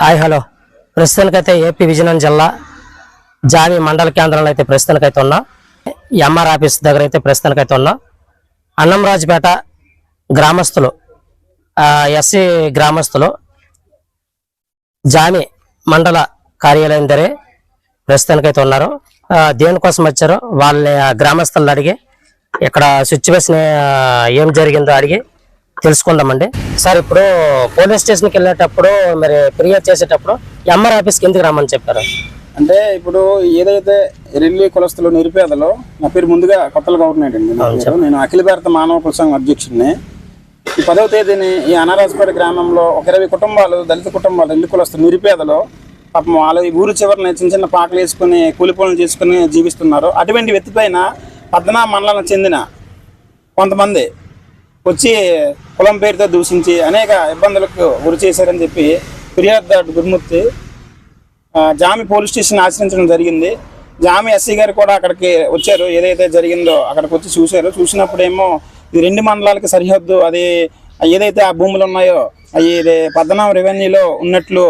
Hi hello. ప్రస్తుతానికైతే AP Vizianagaram జిల్లా జామి మండల కేంద్రంలో అయితే ప్రస్తుతానికైతే ఉన్నా. ఎంఆర్ ఆఫీస్ దగ్గర అయితే ప్రస్తుతానికైతే ఉన్నా. అన్నంరాజుపేట గ్రామస్తులు ఎస్సీ గ్రామస్తులు జామి మండల కార్యాలయం దగ్గరే ప్రస్తుతానికైతే ఉన్నారు. దేనికోసం వచ్చారో వాళ్ళని గ్రామస్తులను అడిగి ఇక్కడ సిచ్యువేషన్ ఏం జరిగిందో అడిగి తెలుసుకుందామండి. సార్ ఇప్పుడు పోలీస్ స్టేషన్కి వెళ్ళేటప్పుడు మరి ఫిర్యాదు చేసేటప్పుడు ఎంఆర్ ఆఫీస్కి ఎందుకు రమ్మని చెప్పారు? అంటే ఇప్పుడు ఏదైతే రెల్లి కులస్తులు నిరుపేదలో నా పేరు ముందుగా కొత్తల గవర్నమెంట్ అండి. నేను అఖిల భారత మానవ హక్కుల సంఘం అధ్యక్షుడిని. ఈ పదవ తేదీని ఈ అనారాజపేట గ్రామంలో ఒక ఇరవై కుటుంబాలు దళిత కుటుంబాలు రెల్లి కులస్తులు నిరుపేదలో పాపం వాళ్ళు ఊరు చివరిని చిన్న చిన్న పాకలు వేసుకుని కూలి పనులు చేసుకుని జీవిస్తున్నారు. అటువంటి వ్యక్తి పైన పద్మనా మండలానికి చెందిన కొంతమంది వచ్చి కులం పేరుతో దూషించి అనేక ఇబ్బందులకు గురి చేశారని చెప్పి ఫిర్యాదుదారుడు గురుమూర్తి జామి పోలీస్ స్టేషన్ ఆశ్రయించడం జరిగింది. జామి ఎస్సీ గారు కూడా అక్కడికి వచ్చారు. ఏదైతే జరిగిందో అక్కడికి వచ్చి చూశారు. చూసినప్పుడేమో ఇది రెండు మండలాలకి సరిహద్దు. అది ఏదైతే ఆ భూములు ఉన్నాయో అవి ఇది పద్మనాభ రెవెన్యూలో ఉన్నట్లు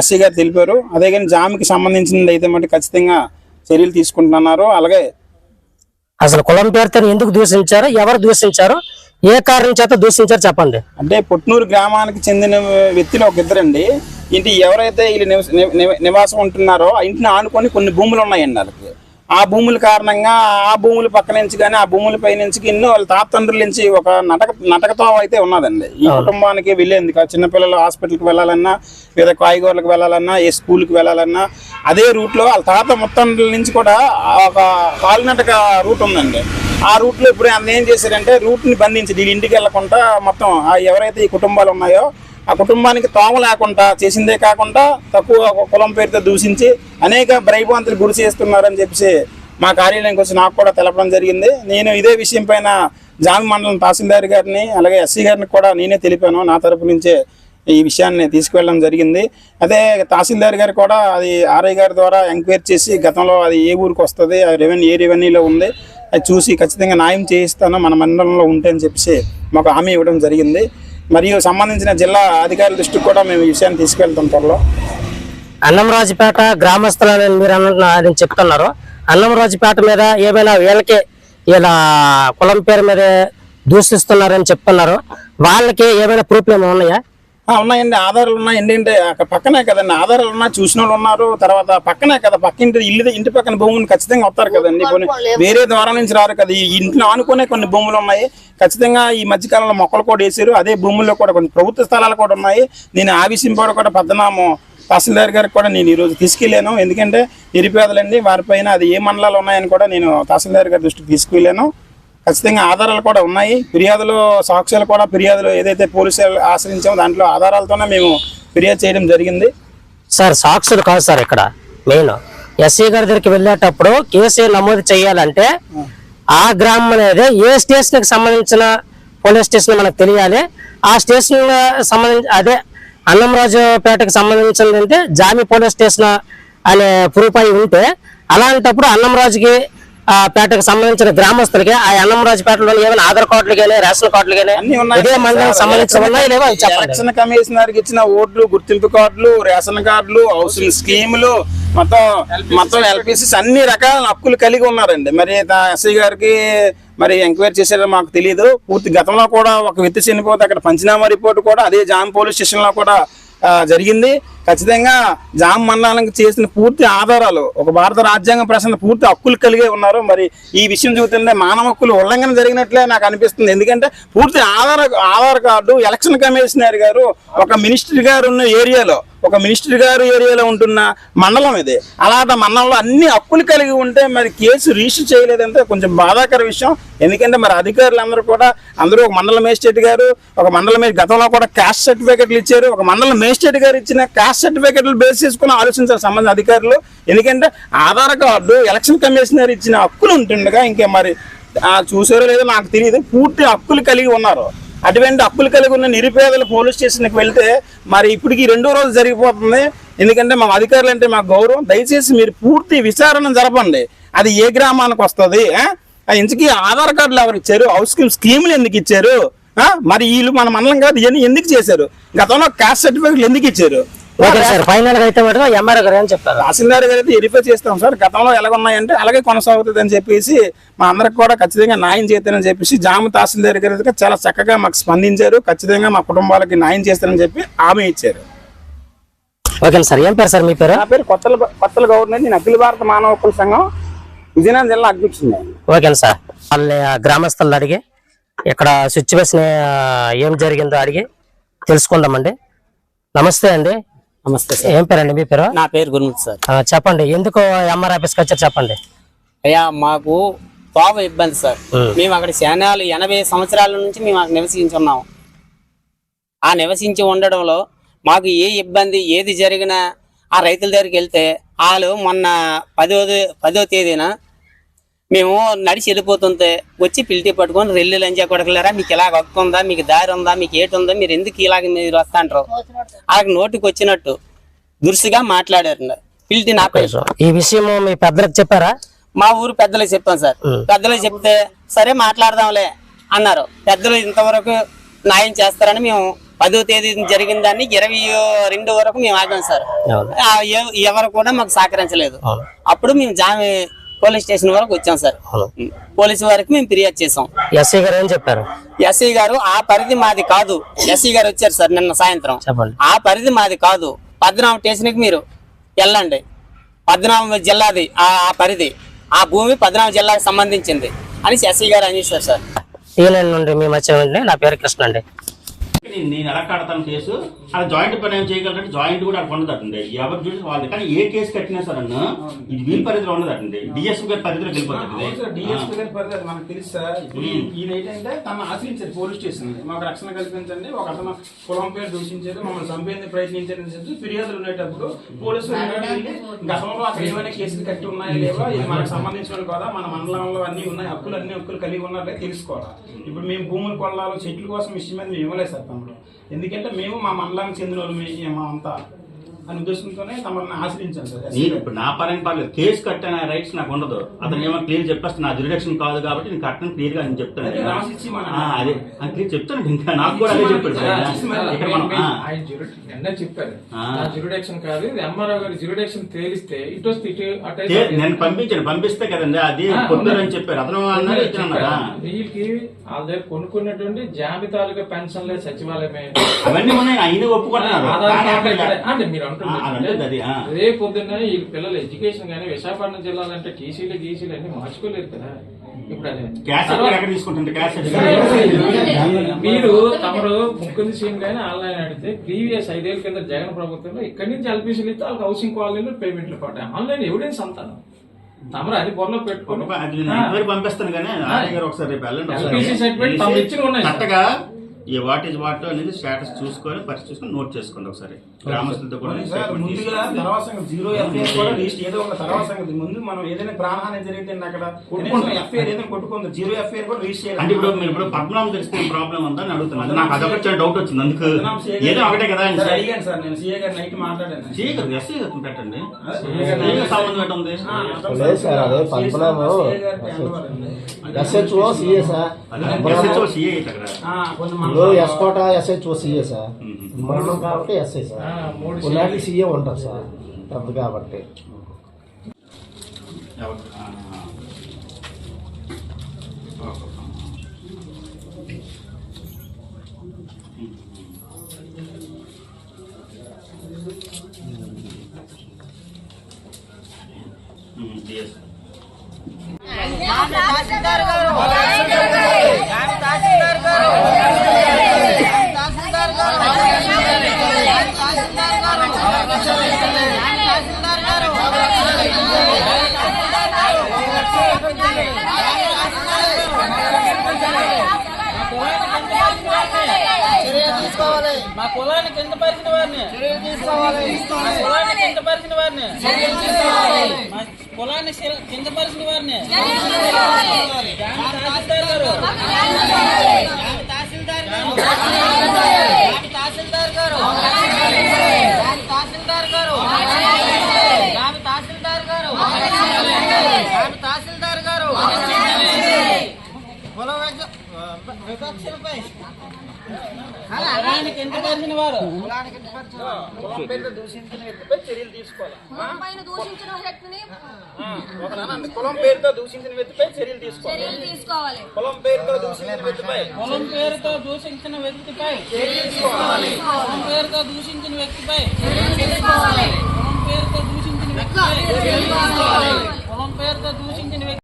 ఎస్సీ గారు తెలిపారు. అదే కానీ జామికి సంబంధించినది అయితే మటు ఖచ్చితంగా చర్యలు తీసుకుంటున్నారు. అలాగే అసలు కులం పేరుతో ఎందుకు దూషించారు? ఎవరు దూషించారు? ఏ కారణం చేత దూషించారు చెప్పండి. అంటే పుట్నూరు గ్రామానికి చెందిన వ్యక్తులు ఒక ఇద్దరండి. ఇంటి ఎవరైతే వీళ్ళు నివాసం ఉంటున్నారో ఇంటిని ఆనుకొని కొన్ని భూములు ఉన్నాయండి వాళ్ళకి. ఆ భూముల కారణంగా ఆ భూముల పక్క నుంచి కానీ ఆ భూముల పై నుంచి ఎన్నో వాళ్ళ తాతండ్రుల నుంచి ఒక నటక నటకతో అయితే ఉన్నదండి. ఈ కుటుంబానికి వెళ్ళేందుకు ఆ చిన్నపిల్లలు హాస్పిటల్కి వెళ్ళాలన్నా లేదా కాయగూరలకు వెళ్ళాలన్నా ఏ స్కూల్కి వెళ్ళాలన్నా అదే రూట్లో వాళ్ళ తాత ముత్తండ్రుల నుంచి కూడా ఒక కాలినటక రూట్ ఉందండి. ఆ రూట్లో ఇప్పుడు ఏం చేశారంటే రూట్ని బంధించి వీళ్ళ ఇంటికి వెళ్ళకుండా మొత్తం ఆ ఎవరైతే ఈ కుటుంబాలు ఉన్నాయో ఆ కుటుంబానికి తోమ లేకుండా చేసిందే కాకుండా తక్కువ కులం పేరుతో దూషించి అనేక భ్రైభాంతులు గురి చేస్తున్నారని చెప్పేసి మా కార్యాలయానికి వచ్చి నాకు కూడా తెలపడం జరిగింది. నేను ఇదే విషయం పైన జామి మండలం తహసీల్దార్ గారిని అలాగే ఎస్సీ గారిని కూడా నేనే తెలిపాను. నా తరపు నుంచే ఈ విషయాన్ని తీసుకువెళ్ళడం జరిగింది. అదే తహసీల్దార్ గారు కూడా అది ఆర్ఐ గారి ద్వారా ఎంక్వైరీ చేసి గతంలో అది ఏ ఊరికి వస్తుంది ఆ రెవెన్యూ ఏ రెవెన్యూలో ఉంది అది చూసి ఖచ్చితంగా న్యాయం చేయిస్తాను మన మండలంలో ఉంటే అని చెప్పేసి మాకు హామీ ఇవ్వడం జరిగింది. మరియు సంబంధించిన జిల్లా అధికారుల దృష్టికి కూడా మేము ఈ విషయాన్ని తీసుకెళ్తాం త్వరలో. అన్నంరాజుపేట గ్రామస్తులని మీరు అన్న అని చెప్తున్నారు. అన్నంరాజుపేట మీద ఏమైనా వీళ్ళకి ఇలా కులం పేరు మీద దూషిస్తున్నారని చెప్తున్నారు. వాళ్ళకి ఏమైనా ప్రూఫ్లు ఏమైనా ఉన్నాయా? ఉన్నాయండి ఆధారాలు ఉన్నాయి. ఏంటంటే అక్కడ పక్కనే కదండి ఆధారాలు ఉన్నాయి చూసిన వాళ్ళు ఉన్నారు. తర్వాత పక్కనే కదా పక్కింటి ఇల్లు ఇంటి పక్కన భూములు ఖచ్చితంగా వస్తారు కదండి. కొన్ని వేరే ద్వారా నుంచి రారు కదా ఈ ఇంట్లో ఆనుకునే కొన్ని భూములు ఉన్నాయి. ఖచ్చితంగా ఈ మధ్యకాలంలో మొక్కలు కూడా వేసారు. అదే భూముల్లో కూడా కొన్ని ప్రభుత్వ స్థలాలు కూడా ఉన్నాయి. నేను ఆ విషయం కూడా పద్మనామం తహసీల్దార్ గారికి కూడా నేను ఈరోజు తీసుకెళ్ళాను. ఎందుకంటే నిరుపేదలండి వారిపైన అది ఏ మండలాలు ఉన్నాయని కూడా నేను తహసీల్దార్ గారి దృష్టికి తీసుకెళ్ళాను. ఖచ్చితంగా ఆధారాలు కూడా ఉన్నాయి. ఫిర్యాదులు సాక్ష్యాలు కూడా ఫిర్యాదులు ఏదైతే పోలీసులు ఆశ్రయించామో దాంట్లో ఆధారాలతోనే మేము ఫిర్యాదు చేయడం జరిగింది. సార్ సాక్షులు కాదు సార్ ఇక్కడ మెయిన్. ఎస్సీ గారి దగ్గరికి వెళ్ళేటప్పుడు కేసు నమోదు చేయాలంటే ఆ గ్రామం అనేది ఏ స్టేషన్కి సంబంధించిన పోలీస్ స్టేషన్ మనకు తెలియాలి. ఆ స్టేషన్ సంబంధించి అదే అన్నంరాజుపేటకు సంబంధించింది అంటే జామి పోలీస్ స్టేషన్ అనే ప్రూఫ్ అయి ఉంటే అలాంటప్పుడు అన్నంరాజుకి పేటకు సంబంధించిన గ్రామస్తులకి ఆ అన్నంరాజుపేటలో ఏమైనా ఆధార్ కార్డులు కానీ రేషన్ కార్డులు కానీ అన్ని ఉన్నాయి ఇదే మండలం సంబంధించిన ఉన్నాయి లేవో అవి చెప్పండి. ఎలక్షన్ కమిషనర్ ఇచ్చిన ఓట్లు గుర్తింపు కార్డులు రేషన్ కార్డులు హౌసింగ్ స్కీములు మొత్తం మొత్తం ఎల్పిసిస్ అన్ని రకాల హక్కులు కలిగి ఉన్నారండి. మరి ఎస్ఐ గారికి మరి ఎంక్వైరీ చేశారో మాకు తెలియదు పూర్తి గతంలో కూడా ఒక వ్యక్తి చనిపోతే అక్కడ పంచనామా రిపోర్ట్ కూడా అదే జామ్ పోలీస్ స్టేషన్లో కూడా జరిగింది. ఖచ్చితంగా జామ్ మండలానికి చేసిన పూర్తి ఆధారాలు ఒక భారత రాజ్యాంగ ప్రశ్న పూర్తి హక్కులు కలిగే ఉన్నారు. మరి ఈ విషయం చూస్తుంటే మానవ హక్కులు ఉల్లంఘన జరిగినట్లే నాకు అనిపిస్తుంది. ఎందుకంటే పూర్తి ఆధార ఆధార్ కార్డు ఎలక్షన్ కమిషనర్ గారు ఒక మినిస్టర్ గారు ఉన్న ఏరియాలో ఒక మినిస్టర్ గారు ఏరియాలో ఉంటున్న మండలం ఇది. అలాంటి మండలంలో అన్ని హక్కులు కలిగి ఉంటే మరి కేసు రిజిస్టర్ చేయలేదంటే కొంచెం బాధాకర విషయం. ఎందుకంటే మరి అధికారులు అందరూ కూడా అందరూ ఒక మండల మేజిస్ట్రేట్ గారు ఒక మండల మే గతంలో కూడా క్యాస్ట్ సర్టిఫికెట్లు ఇచ్చారు. ఒక మండల మేజిస్ట్రేట్ గారు ఇచ్చిన క్యాస్ట్ సర్టిఫికెట్లు బేస్ చేసుకుని ఆలోచించాలి సంబంధించిన అధికారులు. ఎందుకంటే ఆధార్ కార్డు ఎలక్షన్ కమిషనర్ ఇచ్చిన హక్కులు ఉంటుండగా ఇంకే మరి చూసారో లేదో నాకు తెలియదు. పూర్తి హక్కులు కలిగి ఉన్నారు. అటువంటి అప్పులు కలిగి ఉన్న నిరుపేదలు పోలీస్ స్టేషన్కి వెళ్తే మరి ఇప్పటికి రెండో రోజు జరిగిపోతుంది. ఎందుకంటే మా అధికారులు అంటే మాకు గౌరవం. దయచేసి మీరు పూర్తి విచారణ జరపండి. అది ఏ గ్రామానికి వస్తుంది? ఆ? ఇంచుకి ఆధార్ కార్డులు ఎవరు ఇచ్చారు? హౌస్ స్కీమ్ స్కీములు ఎందుకు ఇచ్చారు? మరి వీళ్ళు మన మండలం కాదు ఎందుకు చేశారు? గతంలో కాస్ట్ సర్టిఫికెట్లు ఎందుకు ఇచ్చారు? ఓకే సార్ ఫైనల్గా అయితే మటుకు ఎంఆర్ఓ గారు ఏం చెప్తారు? తహసీల్దార్ గారు అయితే వెరిఫై చేస్తాం సార్. గతంలో ఎలాగ ఉన్నాయంటే అలాగే కొనసాగుతుంది అని చెప్పేసి మా అందరికి కూడా ఖచ్చితంగా న్యాయం చేస్తానని చెప్పేసి జామ తహసీల్దార్ గారు చాలా చక్కగా మాకు స్పందించారు. ఖచ్చితంగా మా కుటుంబాలకి న్యాయం చేస్తారని చెప్పి హామీ ఇచ్చారు. ఓకే సార్ ఏం పేరు సార్ మీ పేరు? నా పేరు కొత్తల కొత్తల గవర్నర్ నేను అఖిల భారత మానవ హక్కుల సంఘం విజయనగరం జిల్లా అధ్యక్షుడు ఓకే సార్ వాళ్ళ గ్రామస్తులను అడిగి ఇక్కడ సిచ్యువేషన్ ఏం జరిగిందో అడిగి తెలుసుకుందామండి. నమస్తే అండి. నమస్తే సార్. ఏం పేరండి మీ పేరు? నా పేరు గురుమూర్తి సార్. చెప్పండి ఎందుకు ఎంఆర్ ఆఫీస్కి వచ్చారు చెప్పండి. అయ్యా మాకు తోవ ఇబ్బంది సార్. మేము అక్కడ శానాలు ఎనభై సంవత్సరాల నుంచి మేము అక్కడ నివసించున్నాం. ఆ నివసించి ఉండడంలో మాకు ఏ ఇబ్బంది ఏది జరిగినా ఆ రైతుల దగ్గరికి వెళ్తే వాళ్ళు మొన్న పదో పదో తేదీన మేము నడిచి వెళ్ళిపోతుంటే వచ్చి పిలిటి పట్టుకొని రెల్లు లంజా కొడకలేరా? మీకు ఇలాగ హక్కు ఉందా? మీకు దారి ఉందా? మీకు ఏటి ఉందా? మీరు ఎందుకు ఇలాగ మీరు వస్తాంటారు వాళ్ళకి నోటికి వచ్చినట్టు దురుసుగా మాట్లాడారు పిలిటి నాపై ఈ విషయం మీ పెద్దలకు చెప్పారా? మా ఊరు పెద్దలకు చెప్పాం సార్. పెద్దలకు చెప్తే సరే మాట్లాడదాంలే అన్నారు. పెద్దలు ఇంతవరకు న్యాయం చేస్తారని మేము పదో తేదీ జరిగిన దాన్ని ఇరవై రెండు వరకు మేము ఆగాం సార్. ఆ, ఎవరు కూడా మాకు సహకరించలేదు. అప్పుడు మేము జామి పోలీస్ స్టేషన్ వరకు వచ్చాం సార్. పోలీసు వారికి మేము ఫిర్యాదు చేసాం ఎస్ఐ గారు ఏం చెప్పారు? ఎస్ఐ గారు ఆ పరిధి మాది కాదు. ఎస్ఐ గారు వచ్చారు సార్ నిన్న సాయంత్రం. చెప్పండి. ఆ పరిధి మాది కాదు. పద్మనాభ స్టేషన్కి మీరు వెళ్ళండి. పద్మనాభ జిల్లాది ఆ ఆ పరిధి ఆ భూమి పద్మనాభ జిల్లాకు సంబంధించింది. అని ఎస్ఐ గారు అనేసారు సార్. టీఎన్ఎన్ నుండి మీ మధ్య ఉండి? నా పేరు కృష్ణ అండి. నేను నేను ఎలా కడతాను కేసు అలా జాయింట్ పని ఏం చేయగలరంటే జాయింట్ కూడా అక్కడ ఉండదండి ఎవరు చూసి వాళ్ళు కానీ ఏ కేసు కట్టినా సరే అన్న, ఇది వీల్ పరిధిలో ఉండదండి డిఎస్పీ గారి పరిధిలోకి వెళ్ళిపోతుంది డిఎస్పీ గారి పరిధి మనకు తెలుసు సార్. ఇప్పుడు ఈయన ఏంటంటే తను ఆశ్రయించారు పోలీస్ స్టేషన్. మాకు రక్షణ కల్పించండి ఒక అతను పొలం పేరు దూషించారు మమ్మల్ని చంపేందుకు ప్రయత్నించారని చెప్పి ఫిర్యాదులు ఉండేటప్పుడు పోలీసులు వెళ్ళి గతంలో అక్కడ ఏమైనా కేసులు కట్టి ఉన్నాయా లేవా? ఇది మనకు సంబంధించిన కదా? మన మండలంలో అన్ని ఉన్నాయి హక్కులు అన్ని హక్కులు కలిగి ఉన్నారో తెలుసుకోవాలి? ఇప్పుడు మేము భూములు కొల్లాలో చెట్ల కోసం విషయం మీద మేము ఇవ్వలేదు సార్ ఎందుకంటే మేము మా మండలానికి చెందిన వాళ్ళు మీ- అంతా. అని ఉద్దేశంతోనే తమని ఆశ్రయించాను సార్. నేను ఇప్పుడు నా పరంగా పర్లేదు కేసు కట్టిన రైట్స్ నాకు ఉండదు. అతను ఏమో క్లియర్ చెప్పేస్తే నా జ్యురిడక్షన్ కాదు కాబట్టి నేను కట్టను క్లియర్గా నేను చెప్తాను. అదే రాసిచ్చి మన- ఆ, అదే. clear చెప్తాను ఇంకా. నాకు కూడా అదే చెప్పాడు సార్. ఇక్కడ మనం ఆ, ఆయన నిన్న చెప్పారు. ఆ. నా జ్యూరిడక్షన్ కాదు. ఇది ఎంఆర్ఓ గారి జ్యూరిడక్షన్ తేలిస్తే ఇటు వస్తే ఇటు అటు తే- నేను పంపించాను. పంపిస్తే కదండి అది ఆ, పొద్దునని చెప్పారు. అతను అన్నారు ఇతను అన్నారా వీళ్ళకి వాళ్ళ దగ్గర కొనుక్కున్నటువంటి జాబితాలుగా పెన్షన్లే సచివాలయమే. అవన్నీ ఉన్నాయి. ఆయన ఒప్పుకుంటున్నారు. ఆధార్ కానీ కార్డు అక్కడ ఇక్కడ- అంటే మీరు ఆ, అది పొద్దున్న ఈ పిల్లల ఎడ్యుకేషన్ కానీ విశాఖపట్నం జిల్లాలో అంటే టీసీలు గీసీలు అన్ని మార్చుకోలేదు కదా. మీరు తమరు ముఖ్యంది సీఎం గానీ ఆన్లైన్ అడిగితే ప్రీవియస్ ఐదేళ్ళ కింద జగన్ ప్రభుత్వంలో ఇక్కడి నుంచి ఎల్పీసీలు ఇస్తే వాళ్ళకి హౌసింగ్ కాలనీలో పేమెంట్లు పడ్డాయి. ఆన్లైన్ ఎవిడెన్స్ అంతాను తమరు అది నేను ఎంక్వైరీ పంపిస్తాను కానీ ఒకసారి ఈ వాట్ ఈజ్ వాట్ అనేది స్టేటస్ చూసుకొని పరిస్థితి చూసుకొని నోట్ చేసుకోండి ఒకసారి. గ్రామస్తులతో కూడా ముందుగా. తర్వాత సంగతి జీరో ఎఫ్ఐఆర్ కూడా రిజిస్టర్ ఏదో ఒక తర్వాత సంగతి ముందు మనం ఏదైనా ప్రాణహాని జరిగితే అక్కడ ఎఫ్ఐఆర్ ఏదైనా కొట్టుకుంది జీరో ఎఫ్ఐఆర్ కూడా రిజిస్టర్ అంటే ఇప్పుడు మీరు ఇప్పుడు పద్మనాభం తెలిసిన ప్రాబ్లం ఉందా అని అడుగుతున్నాను నాకు అదొక డౌట్ వచ్చింది. అందుకు ఏదో ఒకటే కదా సార్ అడిగాను సార్ నేను సీఏ గారు నైట్ మాట్లాడాను. ఎస్ఐ పెట్టండి. సీఏ గారు ఏం సంబంధం ఏంటి ఉంది? ఆ, అర్థం లేదు sir. SHO CA SHO, CA ఏంటి అక్కడ ఆ, కొంచెం ఇప్పుడు మన- ఎస్కోట ఎస్హెచ్ఓ సిఏ సార్ మండలం కాబట్టి ఎస్ఐ సార్ ఆ, మూడు కొన్నాటి సిఏ ఉంటారు సార్ పెద్ద కాబట్టి ఎవరు? ఆ, ఆ. ఓకే. Um, yes. కులాన్ని కింద పరిచిన వారిని? కులాన్ని కింద పరిచిన వారిని? కులాన్ని కింద పరిచిన వారిని? తహసీల్దార్ గారు? తహసీల్దార్ గారు? తహసీల్దార్ గారు? తహసీల్దార్ గారు? తహసీల్దార్ గారు? తహసీల్దార్ గారు? కుల విభజ- కించపరిచిన వారు కులం పేరుతో దూషించిన వ్యక్తిపై చర్యలు తీసుకోవాలి? కులం పేరుతో దూషించిన వ్యక్తిపై చర్యలు తీసుకోవాలి. చర్యలు తీసుకోవాలి. కులం పేరుతో దూషించిన వ్యక్తిపై కులం పేరుతో దూషించిన వ్యక్తిపై చర్యలు తీసుకోవాలి. కులం పేరుతో దూషించిన వ్యక్తిపై చర్యలు తీసుకోవాలి. కులం పేరుతో దూషించిన వ్యక్తిపై కులం పేరుతో దూషించిన వ్యక్తి